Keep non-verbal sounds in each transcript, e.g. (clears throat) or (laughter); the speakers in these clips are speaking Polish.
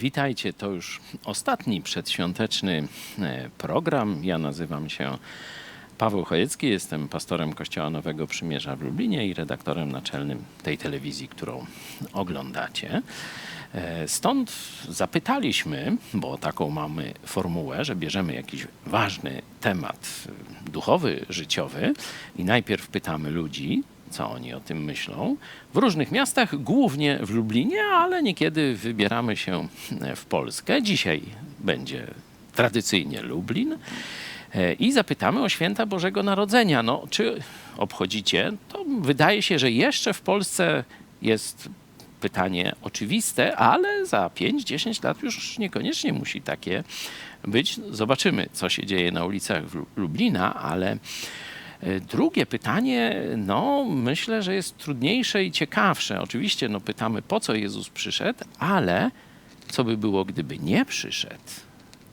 Witajcie, to już ostatni przedświąteczny e, program. Ja nazywam się Paweł Chojecki, jestem pastorem Kościoła Nowego Przymierza w Lublinie i redaktorem naczelnym tej telewizji, którą oglądacie. E, Stąd zapytaliśmy, bo taką mamy formułę, że bierzemy jakiś ważny temat e, duchowy, życiowy i najpierw pytamy ludzi, co oni o tym myślą. W różnych miastach, głównie w Lublinie, ale niekiedy wybieramy się w Polskę. Dzisiaj będzie tradycyjnie Lublin. E, I zapytamy o święta Bożego Narodzenia. No, czy obchodzicie? To wydaje się, że jeszcze w Polsce jest pytanie oczywiste, ale za 5-10 lat już niekoniecznie musi takie być. Zobaczymy, co się dzieje na ulicach Lublina, ale drugie pytanie, no myślę, że jest trudniejsze i ciekawsze. Oczywiście no, pytamy, po co Jezus przyszedł, ale co by było, gdyby nie przyszedł?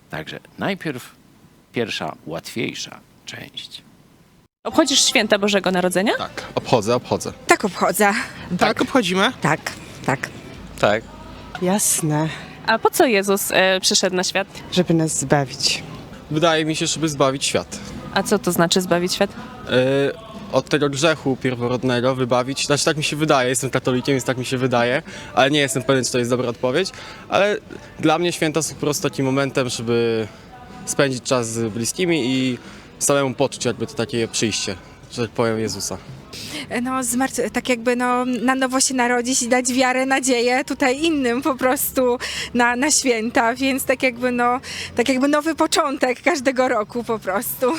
Także najpierw pierwsza, łatwiejsza część. Obchodzisz święta Bożego Narodzenia? Tak, obchodzę, obchodzę. Tak obchodzę. Tak, obchodzimy. Tak, tak. Tak. Jasne, A po co Jezus e, przyszedł na świat? żeby nas zbawić. Wydaje mi się, żeby zbawić świat. A co to znaczy zbawić świat? Yy, od tego grzechu pierworodnego wybawić. Znaczy tak mi się wydaje, jestem katolikiem, więc tak mi się wydaje, ale nie jestem pewien, czy to jest dobra odpowiedź. Ale dla mnie święta są po prostu takim momentem, żeby spędzić czas z bliskimi i samemu poczuć jakby to takie przyjście, że tak powiem, Jezusa. No, zmartw- tak jakby no, na nowo się narodzić i dać wiarę, nadzieję tutaj innym po prostu na, na święta, więc tak jakby no, tak jakby nowy początek każdego roku po prostu.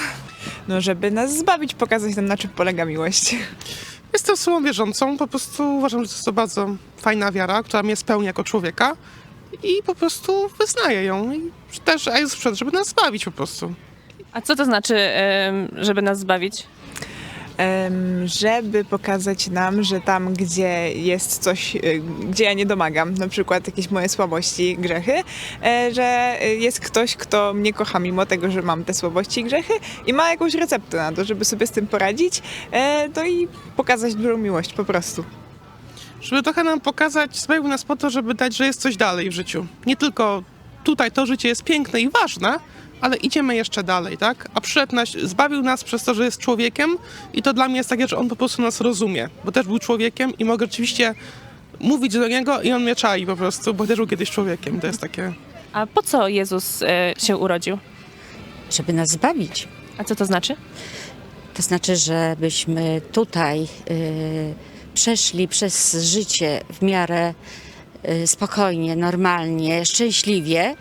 No, żeby nas zbawić, pokazać nam, na czym polega miłość. Jestem osobą wierzącą, po prostu uważam, że to jest to bardzo fajna wiara, która mnie spełnia jako człowieka i po prostu wyznaję ją. I też, a jest przed, żeby nas zbawić po prostu. A co to znaczy, żeby nas zbawić? Żeby pokazać nam, że tam, gdzie jest coś, y, gdzie ja nie domagam, na przykład jakieś moje słabości, grzechy, e, że jest ktoś, kto mnie kocha mimo tego, że mam te słabości i grzechy i ma jakąś receptę na to, żeby sobie z tym poradzić, e, no i pokazać dużą miłość po prostu. Żeby trochę nam pokazać, spełnił nas po to, żeby dać, że jest coś dalej w życiu. Nie tylko tutaj to życie jest piękne i ważne, ale idziemy jeszcze dalej, tak? A przyszedł nas, zbawił nas przez to, że jest człowiekiem i to dla mnie jest takie, że on po prostu nas rozumie, bo też był człowiekiem i mogę rzeczywiście mówić do niego i on mnie czai po prostu, bo też był kiedyś człowiekiem. To jest takie... A po co Jezus e, się urodził? żeby nas zbawić. A co to znaczy? To znaczy, żebyśmy tutaj y, przeszli przez życie w miarę y, spokojnie, normalnie, szczęśliwie,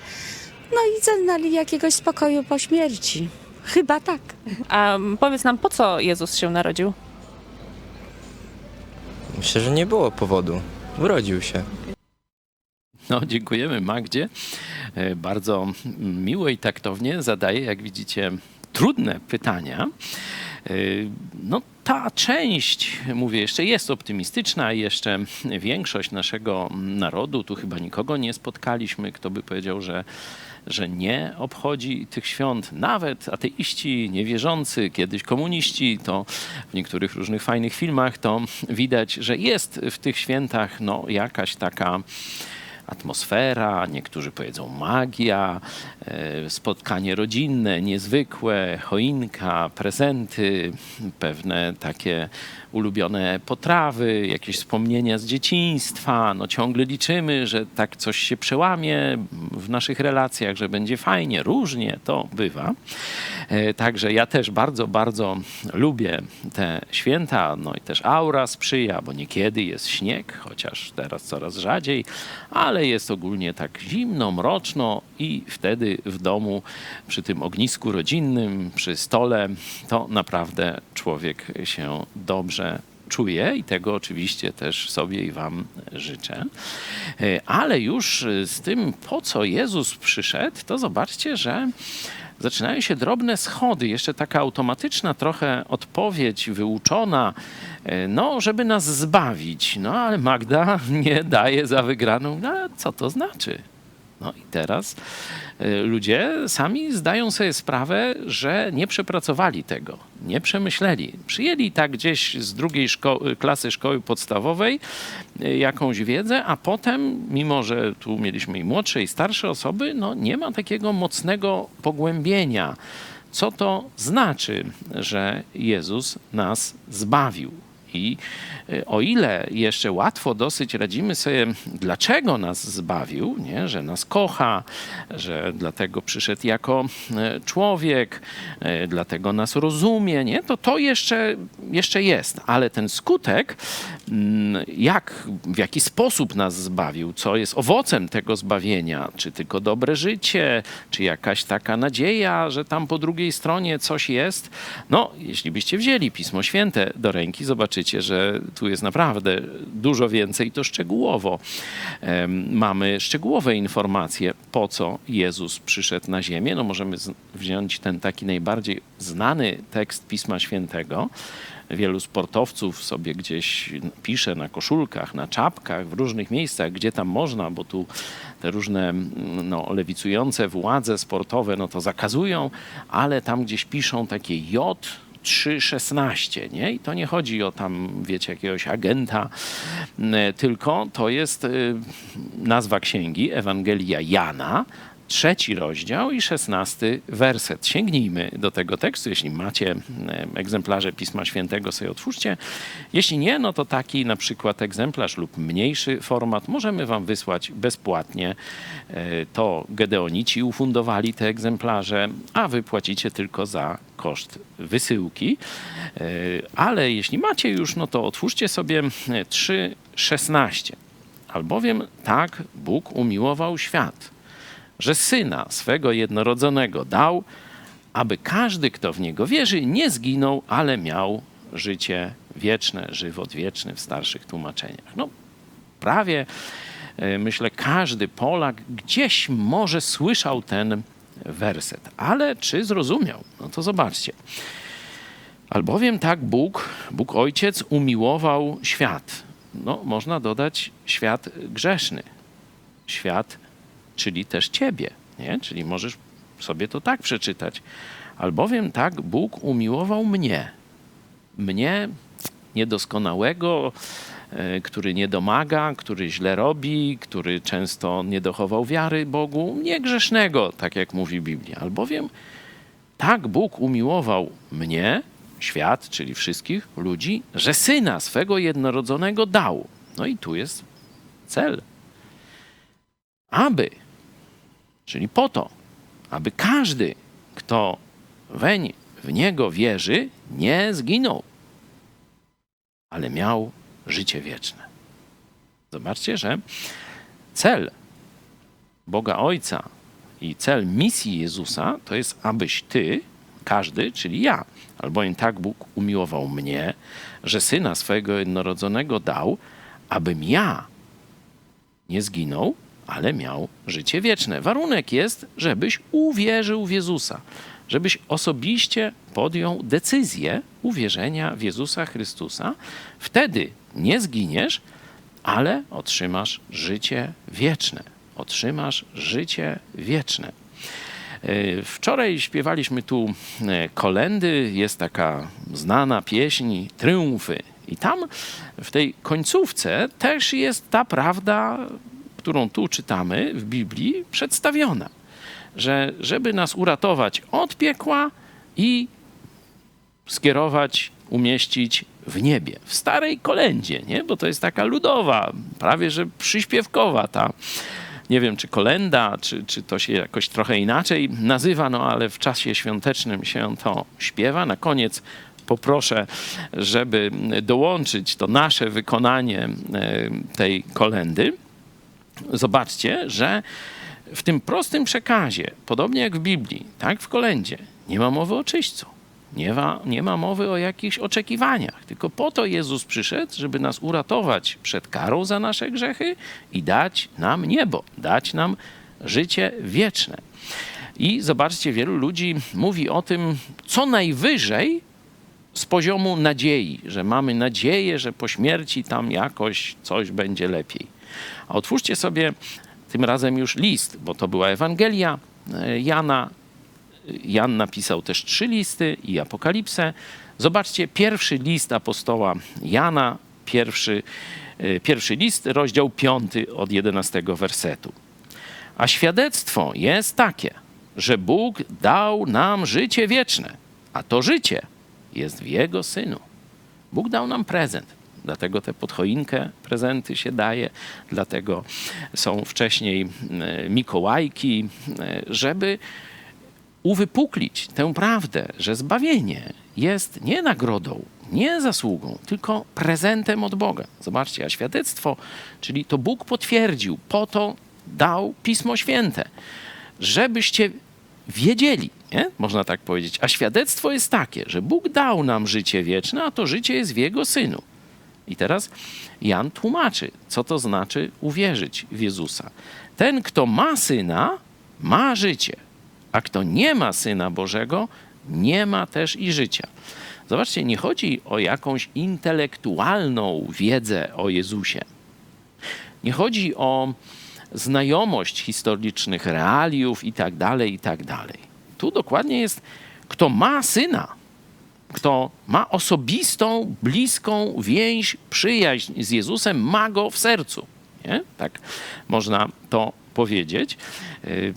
no i zaznali jakiegoś spokoju po śmierci. Chyba tak. A powiedz nam, po co Jezus się narodził? Myślę, że nie było powodu. Urodził się. No, dziękujemy Magdzie. E, Bardzo miło i taktownie zadaje, jak widzicie, trudne pytania. E, No, ta część, mówię jeszcze, jest optymistyczna i jeszcze większość naszego narodu, tu chyba nikogo nie spotkaliśmy, kto by powiedział, że, że nie obchodzi tych świąt. Nawet ateiści, niewierzący, kiedyś komuniści, to w niektórych różnych fajnych filmach to widać, że jest w tych świętach no, jakaś taka atmosfera, niektórzy powiedzą magia, e, spotkanie rodzinne, niezwykłe, choinka, prezenty, pewne takie ulubione potrawy, jakieś wspomnienia z dzieciństwa. No ciągle liczymy, że tak coś się przełamie w naszych relacjach, że będzie fajnie, różnie to bywa. E, Także ja też bardzo, bardzo lubię te święta, no i też aura sprzyja, bo niekiedy jest śnieg, chociaż teraz coraz rzadziej, ale jest ogólnie tak zimno, mroczno i wtedy w domu przy tym ognisku rodzinnym, przy stole, to naprawdę człowiek się dobrze czuje i tego oczywiście też sobie i Wam życzę. E, Ale już z tym, po co Jezus przyszedł, to zobaczcie, że zaczynają się drobne schody, jeszcze taka automatyczna trochę odpowiedź wyuczona, e, no, żeby nas zbawić. No, ale Magda (laughs) nie daje za wygraną. No, co to znaczy? No i teraz y, ludzie sami zdają sobie sprawę, że nie przepracowali tego, nie przemyśleli. Przyjęli tak gdzieś z drugiej szko- klasy szkoły podstawowej y, jakąś wiedzę, a potem, mimo że tu mieliśmy i młodsze, i starsze osoby, no nie ma takiego mocnego pogłębienia. Co to znaczy, że Jezus nas zbawił? I y, o ile jeszcze łatwo dosyć radzimy sobie, dlaczego nas zbawił, nie? że nas kocha, że dlatego przyszedł jako e, człowiek, e, dlatego nas rozumie, nie? to to jeszcze, jeszcze jest. Ale ten skutek, mm, jak, w jaki sposób nas zbawił, co jest owocem tego zbawienia, czy tylko dobre życie, czy jakaś taka nadzieja, że tam po drugiej stronie coś jest, no jeśli byście wzięli Pismo Święte do ręki, zobaczycie, że tu jest naprawdę dużo więcej, to szczegółowo. Mamy szczegółowe informacje, po co Jezus przyszedł na ziemię. No możemy wziąć ten taki najbardziej znany tekst Pisma Świętego. Wielu sportowców sobie gdzieś pisze na koszulkach, na czapkach, w różnych miejscach, gdzie tam można, bo tu te różne mm, no, lewicujące władze sportowe no to zakazują, ale tam gdzieś piszą takie J 3.16, nie? I to nie chodzi o tam, wiecie, jakiegoś agenta, m, tylko to jest y, nazwa księgi, Ewangelia Jana, trzeci rozdział i szesnasty werset. Sięgnijmy do tego tekstu. Jeśli macie em, egzemplarze Pisma Świętego, sobie otwórzcie. Jeśli nie, no to taki na przykład egzemplarz lub mniejszy format możemy wam wysłać bezpłatnie. E, To Gedeonici ufundowali te egzemplarze, a wy płacicie tylko za koszt wysyłki. E, Ale jeśli macie już, no to otwórzcie sobie e, 3,16. Albowiem tak Bóg umiłował świat, że syna swego jednorodzonego dał, aby każdy, kto w niego wierzy, nie zginął, ale miał życie wieczne, żywot wieczny w starszych tłumaczeniach. No, prawie e, myślę, każdy Polak gdzieś może słyszał ten werset, ale czy zrozumiał? No to zobaczcie. Albowiem tak Bóg, Bóg Ojciec umiłował świat. No, można dodać świat grzeszny. Świat czyli też ciebie, nie? Czyli możesz sobie to tak przeczytać. Albowiem tak Bóg umiłował mnie. Mnie niedoskonałego, e, który nie domaga, który źle robi, który często nie dochował wiary Bogu, nie grzesznego, tak jak mówi Biblia. Albowiem tak Bóg umiłował mnie, świat, czyli wszystkich ludzi, że syna swego jednorodzonego dał. No i tu jest cel. Aby, czyli po to, aby każdy, kto weń w niego wierzy, nie zginął, ale miał życie wieczne. Zobaczcie, że cel Boga Ojca i cel misji Jezusa to jest, abyś ty, każdy, czyli ja, albowiem tak Bóg umiłował mnie, że syna swojego jednorodzonego dał, abym ja nie zginął, ale miał życie wieczne. Warunek jest, żebyś uwierzył w Jezusa, żebyś osobiście podjął decyzję uwierzenia w Jezusa Chrystusa. Wtedy nie zginiesz, ale otrzymasz życie wieczne. Otrzymasz życie wieczne. E, Wczoraj śpiewaliśmy tu e, kolendy, jest taka znana pieśń Triumfy. I tam w tej końcówce też jest ta prawda, którą tu czytamy w Biblii, przedstawiona. Że żeby nas uratować od piekła i skierować, umieścić w niebie. W starej kolendzie, nie? bo to jest taka ludowa, prawie że przyśpiewkowa ta nie wiem, czy kolenda, czy, czy to się jakoś trochę inaczej nazywa, no ale w czasie świątecznym się to śpiewa. Na koniec poproszę, żeby dołączyć to nasze wykonanie e, tej kolendy. Zobaczcie, że w tym prostym przekazie, podobnie jak w Biblii, tak w kolendzie, nie ma mowy o czyśćcu. Nie ma, nie ma mowy o jakichś oczekiwaniach, tylko po to Jezus przyszedł, żeby nas uratować przed karą za nasze grzechy i dać nam niebo, dać nam życie wieczne. I zobaczcie, wielu ludzi mówi o tym, co najwyżej z poziomu nadziei, że mamy nadzieję, że po śmierci tam jakoś coś będzie lepiej. A otwórzcie sobie tym razem już list, bo to była Ewangelia e, Jana. Jan napisał też trzy listy i Apokalipsę. Zobaczcie, pierwszy list apostoła Jana, pierwszy, e, pierwszy list, rozdział 5 od 11 wersetu. A świadectwo jest takie, że Bóg dał nam życie wieczne, a to życie jest w Jego Synu. Bóg dał nam prezent. Dlatego te pod choinkę prezenty się daje, dlatego są wcześniej e, Mikołajki, e, żeby uwypuklić tę prawdę, że zbawienie jest nie nagrodą, nie zasługą, tylko prezentem od Boga. Zobaczcie, a świadectwo, czyli to Bóg potwierdził, po to dał Pismo Święte, żebyście wiedzieli, nie? można tak powiedzieć. A świadectwo jest takie, że Bóg dał nam życie wieczne, a to życie jest w Jego Synu. I teraz Jan tłumaczy, co to znaczy uwierzyć w Jezusa. Ten, kto ma syna, ma życie, a kto nie ma syna Bożego, nie ma też i życia. Zobaczcie, nie chodzi o jakąś intelektualną wiedzę o Jezusie. Nie chodzi o znajomość historycznych realiów i tak dalej, i tak dalej. Tu dokładnie jest, kto ma syna, kto ma osobistą, bliską więź, przyjaźń z Jezusem, ma go w sercu. Nie? Tak można to powiedzieć. Y,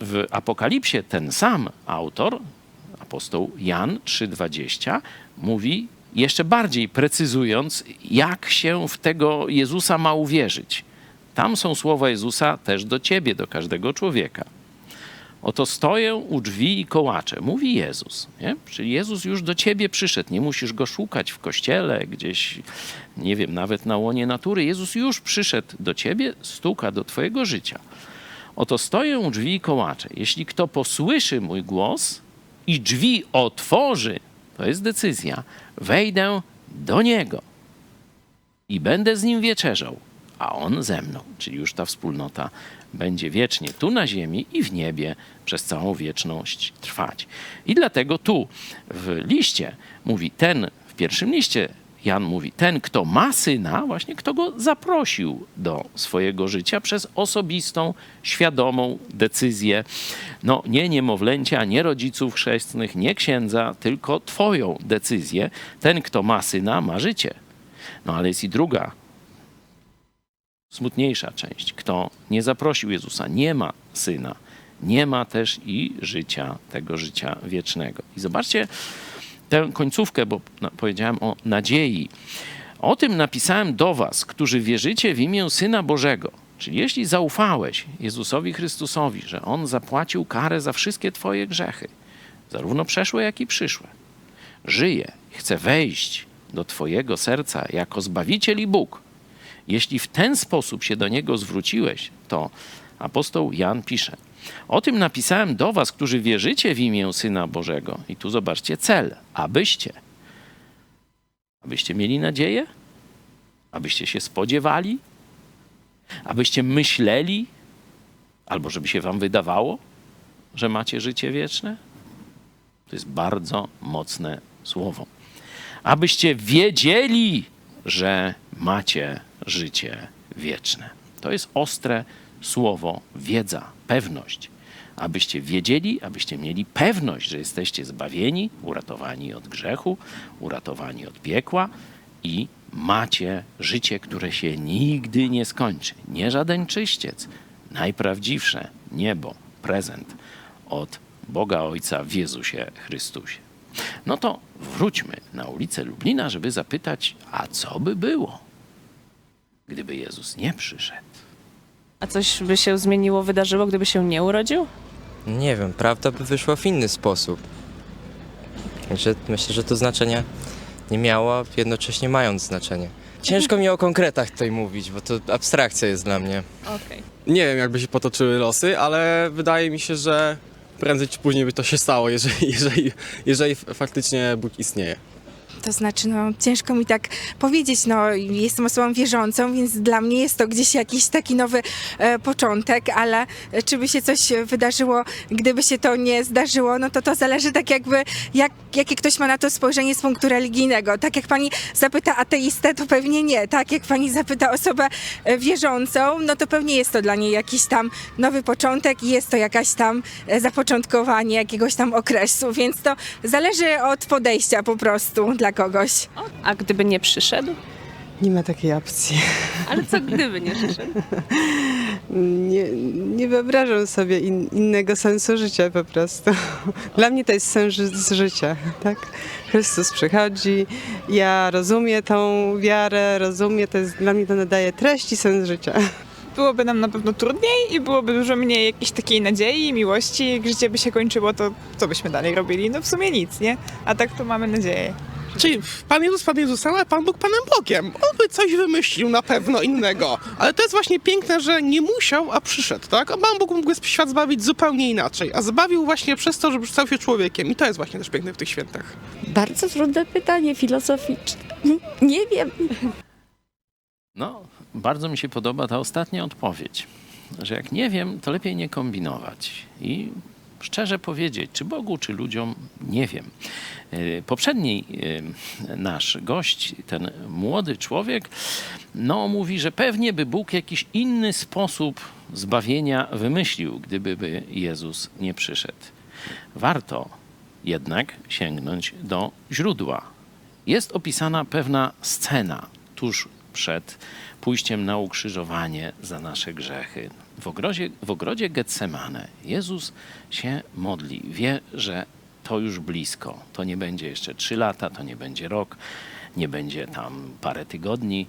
W Apokalipsie ten sam autor, apostoł Jan 3:20, mówi jeszcze bardziej precyzując, jak się w tego Jezusa ma uwierzyć. Tam są słowa Jezusa też do ciebie, do każdego człowieka. Oto stoję u drzwi i kołaczę, mówi Jezus. Nie? Czyli Jezus już do ciebie przyszedł, nie musisz go szukać w kościele, gdzieś, nie wiem, nawet na łonie natury. Jezus już przyszedł do ciebie, stuka do twojego życia. Oto stoję u drzwi i kołaczę. Jeśli kto posłyszy mój głos i drzwi otworzy, to jest decyzja, wejdę do niego i będę z nim wieczerzał, a on ze mną. Czyli już ta wspólnota będzie wiecznie tu na ziemi i w niebie przez całą wieczność trwać. I dlatego tu w liście mówi ten, w pierwszym liście Jan mówi, ten, kto ma syna, właśnie kto go zaprosił do swojego życia przez osobistą, świadomą decyzję. No, nie niemowlęcia, nie rodziców chrzestnych, nie księdza, tylko twoją decyzję. Ten, kto ma syna, ma życie. No ale jest i druga, smutniejsza część. Kto nie zaprosił Jezusa, nie ma syna, nie ma też i życia, tego życia wiecznego. I zobaczcie tę końcówkę, bo powiedziałem o nadziei. O tym napisałem do was, którzy wierzycie w imię Syna Bożego. Czyli jeśli zaufałeś Jezusowi Chrystusowi, że On zapłacił karę za wszystkie twoje grzechy, zarówno przeszłe, jak i przyszłe, żyje, chce wejść do twojego serca jako Zbawiciel i Bóg, jeśli w ten sposób się do Niego zwróciłeś, to apostoł Jan pisze, o tym napisałem do was, którzy wierzycie w imię Syna Bożego. I tu zobaczcie cel, abyście, abyście mieli nadzieję, abyście się spodziewali, abyście myśleli, albo żeby się wam wydawało, że macie życie wieczne. To jest bardzo mocne słowo. Abyście wiedzieli, że macie życie wieczne. To jest ostre słowo wiedza, pewność. Abyście wiedzieli, abyście mieli pewność, że jesteście zbawieni, uratowani od grzechu, uratowani od piekła i macie życie, które się nigdy nie skończy. Nie żaden czyściec, najprawdziwsze niebo, prezent od Boga Ojca w Jezusie Chrystusie. No to wróćmy na ulicę Lublina, żeby zapytać, a co by było, gdyby Jezus nie przyszedł? A coś by się zmieniło, wydarzyło, gdyby się nie urodził? Nie wiem, prawda by wyszła w inny sposób. Także myślę, że to znaczenie nie miało, jednocześnie mając znaczenie. Ciężko mi o konkretach tutaj mówić, bo to abstrakcja jest dla mnie. Okej. Nie wiem, jakby się potoczyły losy, ale wydaje mi się, że prędzej czy później by to się stało, jeżeli, jeżeli, jeżeli faktycznie Bóg istnieje. To znaczy, no ciężko mi tak powiedzieć, no jestem osobą wierzącą, więc dla mnie jest to gdzieś jakiś taki nowy e, początek, ale czy by się coś wydarzyło, gdyby się to nie zdarzyło, no to to zależy tak jakby, jak, jakie ktoś ma na to spojrzenie z punktu religijnego. Tak jak pani zapyta ateistę, to pewnie nie, tak? Jak pani zapyta osobę e, wierzącą, no to pewnie jest to dla niej jakiś tam nowy początek i jest to jakaś tam e, zapoczątkowanie jakiegoś tam okresu, więc to zależy od podejścia po prostu dla kogoś. A gdyby nie przyszedł? Nie ma takiej opcji. Ale co gdyby nie przyszedł? (laughs) Nie, nie wyobrażam sobie in, innego sensu życia po prostu. Dla mnie to jest sens ży- życia, tak? Chrystus przychodzi, ja rozumiem tą wiarę, rozumiem, to jest, dla mnie to nadaje treść i sens życia. Byłoby nam na pewno trudniej i byłoby dużo mniej jakiejś takiej nadziei, miłości. Jak życie by się kończyło, to co byśmy dalej robili? No w sumie nic, nie? A tak to mamy nadzieję. Czyli Pan Jezus Pan Jezusem, ale Pan Bóg Panem Bogiem. On by coś wymyślił na pewno innego. Ale to jest właśnie piękne, że nie musiał, a przyszedł, tak? A Pan Bóg mógł świat zbawić zupełnie inaczej. A zbawił właśnie przez to, że stał się człowiekiem. I to jest właśnie też piękne w tych świętach. Bardzo trudne pytanie filozoficzne. Nie wiem. No, bardzo mi się podoba ta ostatnia odpowiedź, że jak nie wiem, to lepiej nie kombinować. I szczerze powiedzieć, czy Bogu, czy ludziom, nie wiem. Yy, Poprzedni yy, nasz gość, ten młody człowiek, no mówi, że pewnie by Bóg jakiś inny sposób zbawienia wymyślił, gdyby by Jezus nie przyszedł. Warto jednak sięgnąć do źródła. Jest opisana pewna scena tuż przed pójściem na ukrzyżowanie za nasze grzechy. W ogrodzie, w ogrodzie Getsemane Jezus się modli. Wie, że to już blisko. To nie będzie jeszcze trzy lata, to nie będzie rok, nie będzie tam parę tygodni.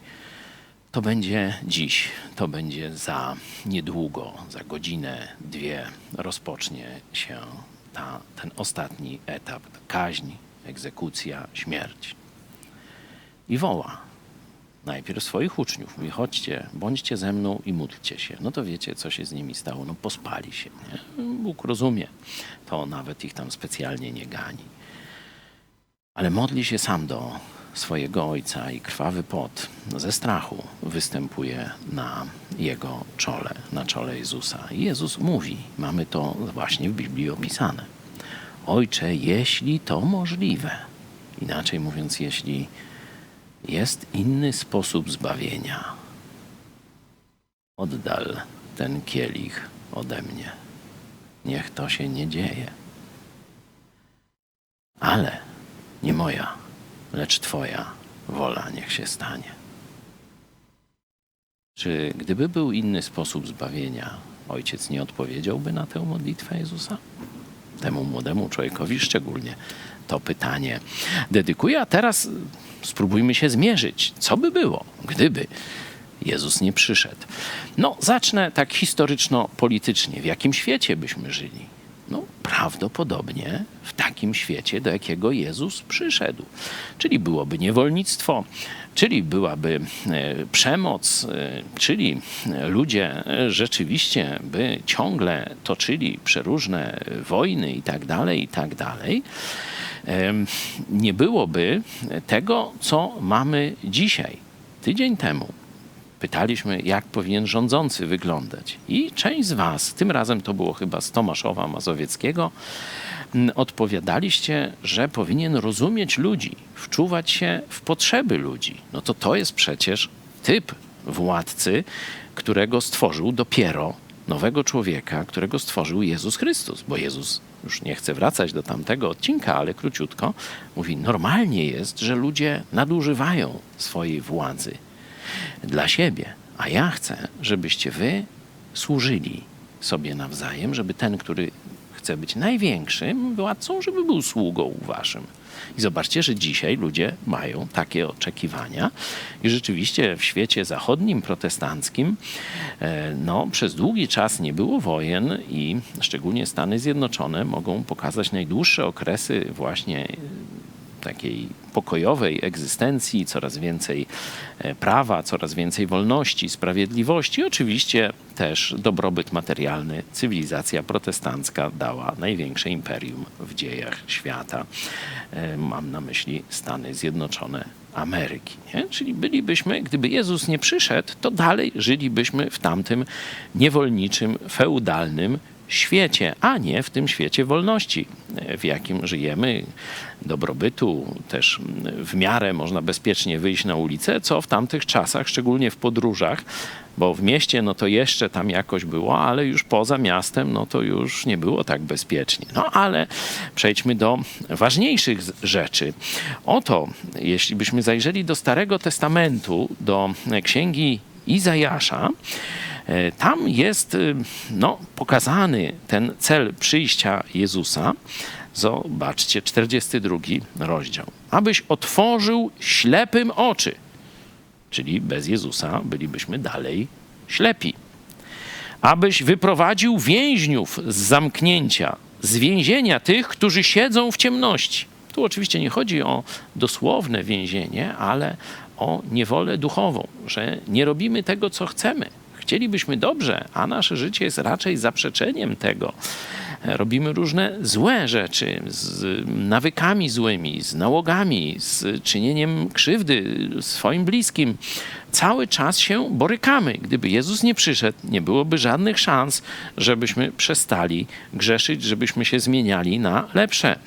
To będzie dziś, to będzie za niedługo, za godzinę, dwie rozpocznie się ta, ten ostatni etap, kaźń, egzekucja, śmierć. I woła najpierw swoich uczniów. Mówi, chodźcie, bądźcie ze mną i módlcie się. No to wiecie, co się z nimi stało. No pospali się. Nie? Bóg rozumie. To nawet ich tam specjalnie nie gani. Ale modli się sam do swojego ojca i krwawy pot ze strachu występuje na jego czole, na czole Jezusa. I Jezus mówi, mamy to właśnie w Biblii opisane. Ojcze, jeśli to możliwe. Inaczej mówiąc, jeśli jest inny sposób zbawienia. Oddal ten kielich ode mnie. Niech to się nie dzieje. Ale nie moja, lecz Twoja wola niech się stanie. Czy gdyby był inny sposób zbawienia, ojciec nie odpowiedziałby na tę modlitwę Jezusa? Temu młodemu człowiekowi szczególnie to pytanie dedykuję, a teraz spróbujmy się zmierzyć. Co by było, gdyby Jezus nie przyszedł? No, zacznę tak historyczno-politycznie. W jakim świecie byśmy żyli? No, prawdopodobnie w takim świecie, do jakiego Jezus przyszedł. Czyli byłoby niewolnictwo, czyli byłaby e, przemoc, e, czyli ludzie e, rzeczywiście by ciągle toczyli przeróżne wojny i tak dalej, i tak dalej nie byłoby tego, co mamy dzisiaj. Tydzień temu pytaliśmy, jak powinien rządzący wyglądać. I część z Was, tym razem to było chyba z Tomaszowa Mazowieckiego, odpowiadaliście, że powinien rozumieć ludzi, wczuwać się w potrzeby ludzi. No to to jest przecież typ władcy, którego stworzył dopiero nowego człowieka, którego stworzył Jezus Chrystus. Bo Jezus, już nie chcę wracać do tamtego odcinka, ale króciutko, mówi: Normalnie jest, że ludzie nadużywają swojej władzy dla siebie, a ja chcę, żebyście wy służyli sobie nawzajem, żeby ten, który chce być największym władcą, żeby był sługą waszym. I zobaczcie, że dzisiaj ludzie mają takie oczekiwania. I rzeczywiście w świecie zachodnim, protestanckim, e, no, przez długi czas nie było wojen i szczególnie Stany Zjednoczone mogą pokazać najdłuższe okresy właśnie takiej pokojowej egzystencji, coraz więcej e, prawa, coraz więcej wolności, sprawiedliwości. Oczywiście też dobrobyt materialny. Cywilizacja protestancka dała największe imperium w dziejach świata. E, Mam na myśli Stany Zjednoczone Ameryki. Nie? Czyli bylibyśmy, gdyby Jezus nie przyszedł, to dalej żylibyśmy w tamtym niewolniczym, feudalnym świecie, a nie w tym świecie wolności, w jakim żyjemy, dobrobytu, też w miarę można bezpiecznie wyjść na ulicę, co w tamtych czasach, szczególnie w podróżach, bo w mieście no to jeszcze tam jakoś było, ale już poza miastem no to już nie było tak bezpiecznie. No ale przejdźmy do ważniejszych rzeczy. Oto, jeśli byśmy zajrzeli do Starego Testamentu, do księgi Izajasza, Tam jest y, no, pokazany ten cel przyjścia Jezusa. Zobaczcie, 42 rozdział. Abyś otworzył ślepym oczy. Czyli bez Jezusa bylibyśmy dalej ślepi. Abyś wyprowadził więźniów z zamknięcia, z więzienia tych, którzy siedzą w ciemności. Tu oczywiście nie chodzi o dosłowne więzienie, ale o niewolę duchową, że nie robimy tego, co chcemy. Chcielibyśmy dobrze, a nasze życie jest raczej zaprzeczeniem tego. Robimy różne złe rzeczy z nawykami złymi, z nałogami, z czynieniem krzywdy swoim bliskim. Cały czas się borykamy. Gdyby Jezus nie przyszedł, nie byłoby żadnych szans, żebyśmy przestali grzeszyć, żebyśmy się zmieniali na lepsze.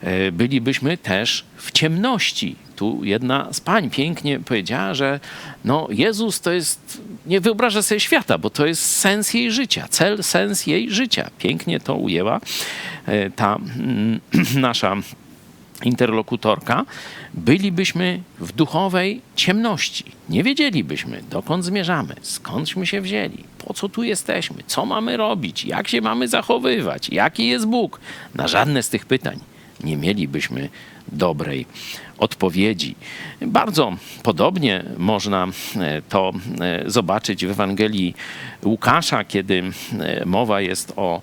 E, Bylibyśmy też w ciemności. Tu jedna z pań pięknie powiedziała, że no Jezus to jest, nie wyobraża sobie świata, bo to jest sens jej życia, cel, sens jej życia. Pięknie to ujęła e, ta mm, (clears throat) nasza interlokutorka, bylibyśmy w duchowej ciemności. Nie wiedzielibyśmy, dokąd zmierzamy, skądśmy się wzięli, po co tu jesteśmy, co mamy robić, jak się mamy zachowywać, jaki jest Bóg. Na żadne z tych pytań nie mielibyśmy dobrej odpowiedzi. Bardzo podobnie można e, to e, zobaczyć w Ewangelii Łukasza, kiedy e, mowa jest o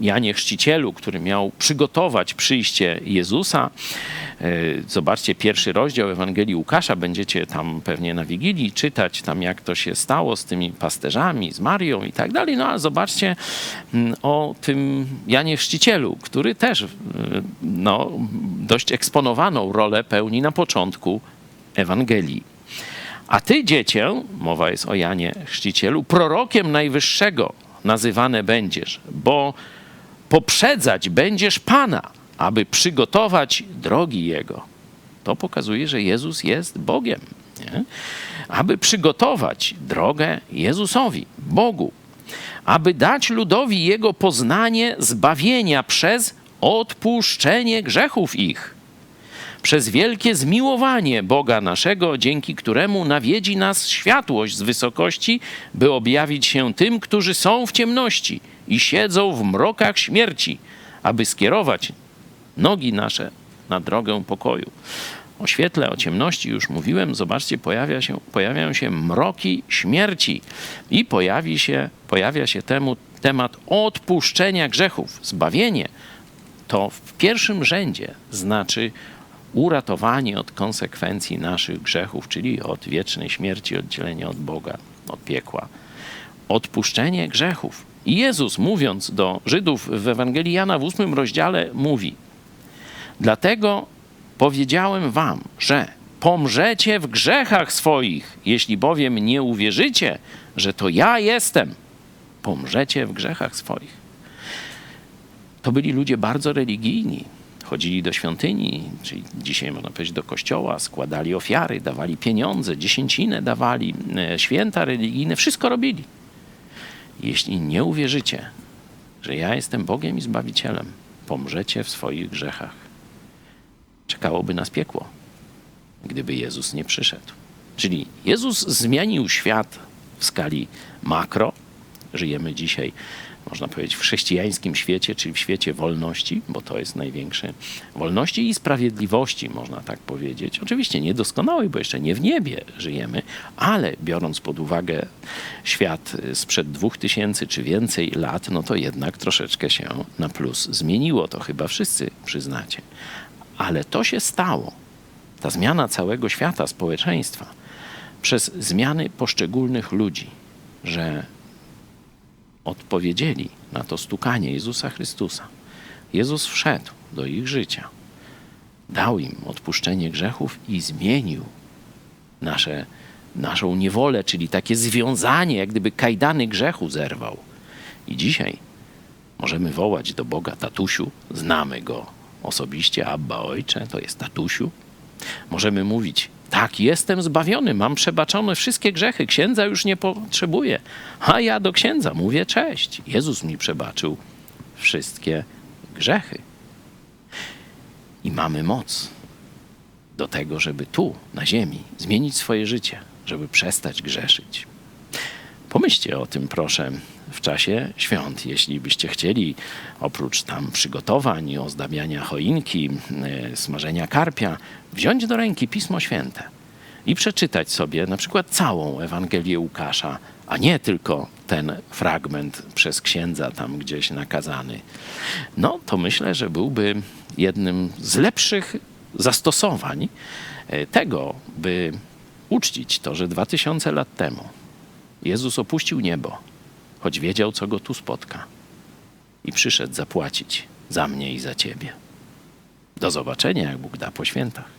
Janie Chrzcicielu, który miał przygotować przyjście Jezusa. E, Zobaczcie pierwszy rozdział Ewangelii Łukasza, będziecie tam pewnie na Wigilii czytać, tam jak to się stało z tymi pasterzami, z Marią i tak dalej. No a zobaczcie mm, o tym Janie Chrzcicielu, który też e, no, dość eksponowaną rolę pełni na początku Ewangelii. A ty, dziecię, mowa jest o Janie Chrzcicielu, prorokiem Najwyższego nazywane będziesz, bo poprzedzać będziesz Pana, aby przygotować drogi Jego. To pokazuje, że Jezus jest Bogiem. Nie? Aby przygotować drogę Jezusowi, Bogu. Aby dać ludowi Jego poznanie zbawienia przez odpuszczenie grzechów ich przez wielkie zmiłowanie Boga naszego, dzięki któremu nawiedzi nas światłość z wysokości, by objawić się tym, którzy są w ciemności i siedzą w mrokach śmierci, aby skierować nogi nasze na drogę pokoju. O świetle, o ciemności już mówiłem. Zobaczcie, pojawia się, pojawiają się mroki śmierci i pojawi się, pojawia się temu temat odpuszczenia grzechów. Zbawienie to w pierwszym rzędzie znaczy uratowanie od konsekwencji naszych grzechów, czyli od wiecznej śmierci, oddzielenie od Boga, od piekła. Odpuszczenie grzechów. I Jezus, mówiąc do Żydów w Ewangelii Jana w ósmym rozdziale, mówi: Dlatego powiedziałem wam, że pomrzecie w grzechach swoich, jeśli bowiem nie uwierzycie, że to ja jestem. Pomrzecie w grzechach swoich. To byli ludzie bardzo religijni. Chodzili do świątyni, czyli dzisiaj można powiedzieć do kościoła, składali ofiary, dawali pieniądze, dziesięcinę dawali, e, święta religijne, wszystko robili. Jeśli nie uwierzycie, że ja jestem Bogiem i Zbawicielem, pomrzecie w swoich grzechach. Czekałoby nas piekło, gdyby Jezus nie przyszedł. Czyli Jezus zmienił świat w skali makro. Żyjemy dzisiaj, można powiedzieć, w chrześcijańskim świecie, czyli w świecie wolności, bo to jest największy wolności i sprawiedliwości, można tak powiedzieć. Oczywiście niedoskonałej, bo jeszcze nie w niebie żyjemy, ale biorąc pod uwagę świat sprzed dwóch tysięcy czy więcej lat, no to jednak troszeczkę się na plus zmieniło. To chyba wszyscy przyznacie. Ale to się stało. Ta zmiana całego świata, społeczeństwa, przez zmiany poszczególnych ludzi, że odpowiedzieli na to stukanie Jezusa Chrystusa. Jezus wszedł do ich życia, dał im odpuszczenie grzechów i zmienił nasze, naszą niewolę, czyli takie związanie, jak gdyby kajdany grzechu zerwał. I dzisiaj możemy wołać do Boga tatusiu, znamy go osobiście, Abba Ojcze, to jest tatusiu. Możemy mówić, tak, jestem zbawiony, mam przebaczone wszystkie grzechy, księdza już nie potrzebuję. A ja do księdza mówię, cześć, Jezus mi przebaczył wszystkie grzechy. I mamy moc do tego, żeby tu, na ziemi, zmienić swoje życie, żeby przestać grzeszyć. Pomyślcie o tym, proszę, w czasie świąt, jeśli byście chcieli, oprócz tam przygotowań ozdabiania choinki, e, smażenia karpia, wziąć do ręki Pismo Święte i przeczytać sobie na przykład całą Ewangelię Łukasza, a nie tylko ten fragment przez księdza tam gdzieś nakazany. No to myślę, że byłby jednym z lepszych zastosowań e, tego, by uczcić to, że dwa tysiące lat temu Jezus opuścił niebo, choć wiedział, co go tu spotka. I przyszedł zapłacić za mnie i za ciebie. Do zobaczenia, jak Bóg da po świętach.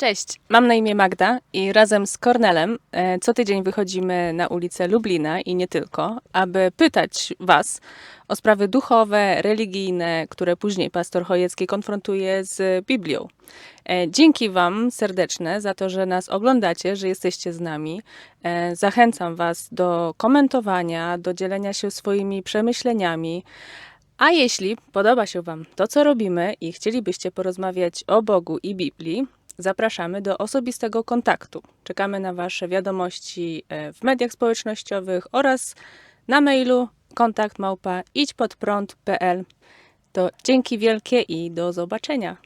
Cześć, mam na imię Magda i razem z Kornelem e, co tydzień wychodzimy na ulicę Lublina i nie tylko, aby pytać Was o sprawy duchowe, religijne, które później pastor Chojecki konfrontuje z Biblią. E, Dzięki Wam serdeczne za to, że nas oglądacie, że jesteście z nami. E, Zachęcam Was do komentowania, do dzielenia się swoimi przemyśleniami. A jeśli podoba się Wam to, co robimy i chcielibyście porozmawiać o Bogu i Biblii, zapraszamy do osobistego kontaktu. Czekamy na Wasze wiadomości e, w mediach społecznościowych oraz na mailu kontakt małpa idźpodprąd.pl. To dzięki wielkie i do zobaczenia.